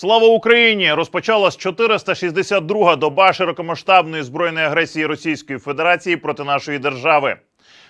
Слава Україні! Розпочалась 462-га доба широкомасштабної збройної агресії Російської Федерації проти нашої держави.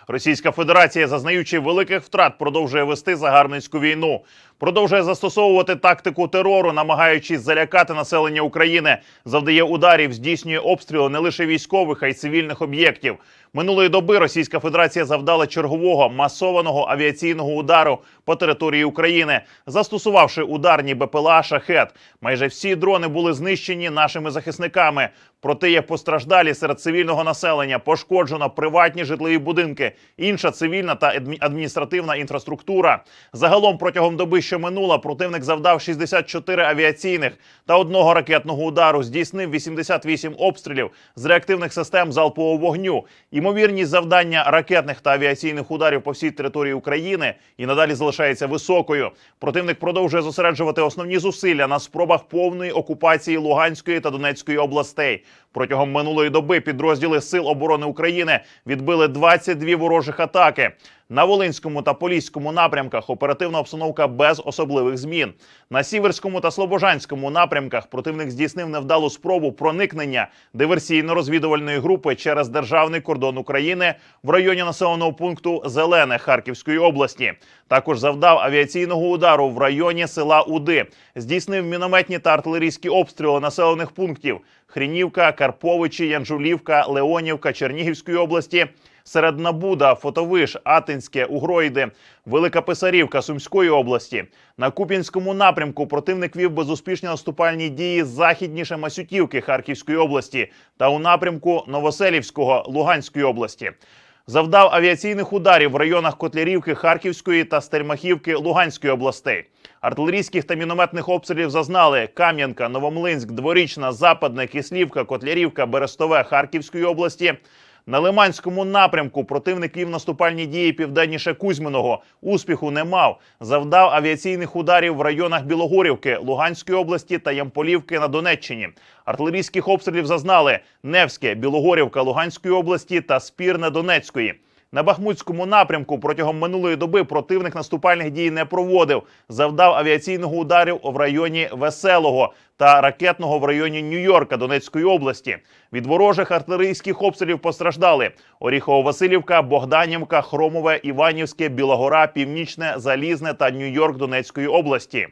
Російська Федерація, зазнаючи великих втрат, продовжує вести загарбницьку війну, продовжує застосовувати тактику терору, намагаючись залякати населення України, завдає ударів, здійснює обстріли не лише військових, а й цивільних об'єктів. Минулої доби Російська Федерація завдала чергового масованого авіаційного удару по території України, застосувавши ударні БПЛА «Шахет». Майже всі дрони були знищені нашими захисниками. Проте є постраждалі серед цивільного населення, пошкоджено приватні житлові будинки, інша цивільна та адміністративна інфраструктура. Загалом протягом доби, що минула, противник завдав 64 авіаційних та одного ракетного удару, здійснив 88 обстрілів з реактивних систем залпового вогню. Ймовірність завдання ракетних та авіаційних ударів по всій території України і надалі залишається високою. Противник продовжує зосереджувати основні зусилля на спробах повної окупації Луганської та Донецької областей. Протягом минулої доби підрозділи Сил оборони України відбили 22 ворожих атаки. На Волинському та Поліському напрямках оперативна обстановка без особливих змін. На Сіверському та Слобожанському напрямках противник здійснив невдалу спробу проникнення диверсійно-розвідувальної групи через державний кордон України в районі населеного пункту Зелене Харківської області. Також завдав авіаційного удару в районі села Уди. Здійснив мінометні та артилерійські обстріли населених пунктів Хрінівка, Карповичі, Янжулівка, Леонівка Чернігівської області. Серед Набуда, Фотовиш, Атинське, Угроїди, Велика Писарівка Сумської області. На Куп'янському напрямку противник вів безуспішні наступальні дії західніше Масютівки Харківської області та у напрямку Новоселівського Луганської області. Завдав авіаційних ударів в районах Котлярівки Харківської та Стельмахівки Луганської областей. Артилерійських та мінометних обстрілів зазнали Кам'янка, Новомлинськ, Дворічна, Западне, Кислівка, Котлярівка, Берестове Харківської області. На Лиманському напрямку противник вів наступальні дії південніше Кузьминого. Успіху не мав. Завдав авіаційних ударів в районах Білогорівки, Луганської області та Ямполівки на Донеччині. Артилерійських обстрілів зазнали Невське, Білогорівка Луганської області та Спірне Донецької. На Бахмутському напрямку протягом минулої доби противник наступальних дій не проводив. Завдав авіаційного ударів в районі Веселого та ракетного в районі Нью-Йорка Донецької області. Від ворожих артилерійських обстрілів постраждали Оріхово-Василівка, Богданівка, Хромове, Іванівське, Білогора, Північне, Залізне та Нью-Йорк Донецької області.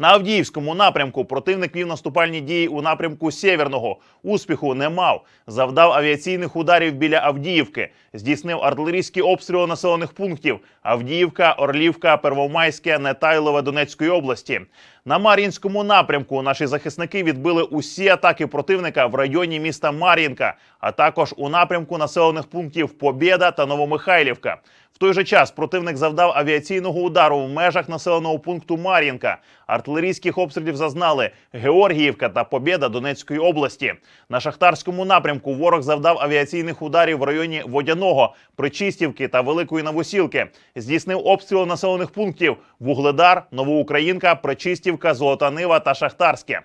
На Авдіївському напрямку противник вів наступальні дії у напрямку Сєвєрного. Успіху не мав. Завдав авіаційних ударів біля Авдіївки. Здійснив артилерійські обстріли населених пунктів Авдіївка, Орлівка, Первомайське, Нетайлове Донецької області. На Мар'їнському напрямку наші захисники відбили усі атаки противника в районі міста Мар'їнка, а також у напрямку населених пунктів Побєда та Новомихайлівка. В той же час противник завдав авіаційного удару в межах населеного пункту Мар'їнка. Артилерійських обстрілів зазнали Георгіївка та Побєда Донецької області. На шахтарському напрямку ворог завдав авіаційних ударів в районі Водяного, Причистівки та Великої Новосілки. Здійснив обстріли населених пунктів Вугледар, Новоукраїнка, Причистівка, Золота Нива та Шахтарське.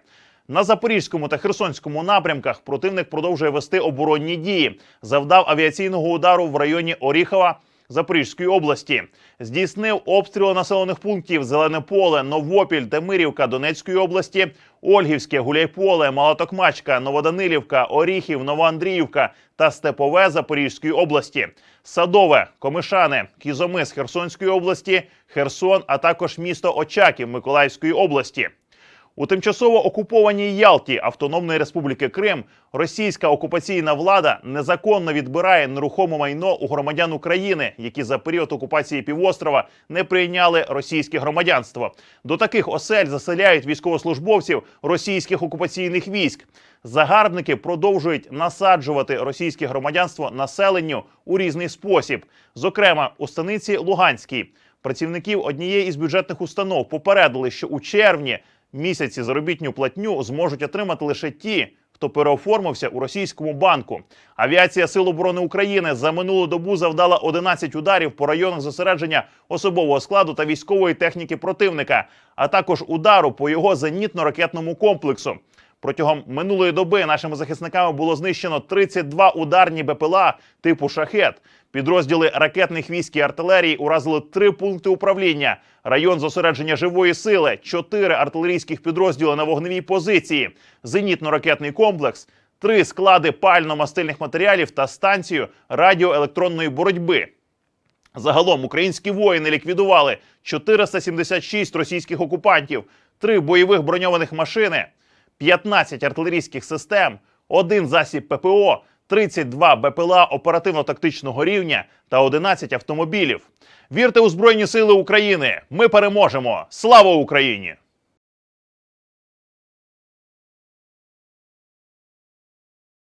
На Запорізькому та Херсонському напрямках противник продовжує вести оборонні дії. Завдав авіаційного удару в районі Оріхова. Запорізької області здійснив обстріли населених пунктів Зелене поле, Новопіль, Темирівка Донецької області, Ольгівське, Гуляйполе, Малотокмачка, Новоданилівка, Оріхів, Новоандріївка та Степове Запорізької області, Садове, Комишане, Кізомис Херсонської області, Херсон, а також місто Очаків Миколаївської області. У тимчасово окупованій Ялті Автономної Республіки Крим російська окупаційна влада незаконно відбирає нерухоме майно у громадян України, які за період окупації півострова не прийняли російське громадянство. До таких осель заселяють військовослужбовців російських окупаційних військ. Загарбники продовжують насаджувати російське громадянство населенню у різний спосіб, зокрема у станиці Луганській. Працівників однієї із бюджетних установ попередили, що у червні місяці заробітню платню зможуть отримати лише ті, хто переоформився у російському банку. Авіація Сил оборони України за минулу добу завдала 11 ударів по районах зосередження особового складу та військової техніки противника, а також удару по його зенітно-ракетному комплексу. Протягом минулої доби нашими захисниками було знищено 32 ударні БПЛА типу шахет. Підрозділи ракетних військ і артилерії уразили три пункти управління, район зосередження живої сили, чотири артилерійських підрозділи на вогневій позиції, зенітно-ракетний комплекс, три склади пально-мастильних матеріалів та станцію радіоелектронної боротьби. Загалом українські воїни ліквідували 476 російських окупантів, 3 бойових броньованих машини, 15 артилерійських систем, один засіб ППО, 32 БПЛА оперативно-тактичного рівня та 11 автомобілів. Вірте у Збройні Сили України! Ми переможемо! Слава Україні!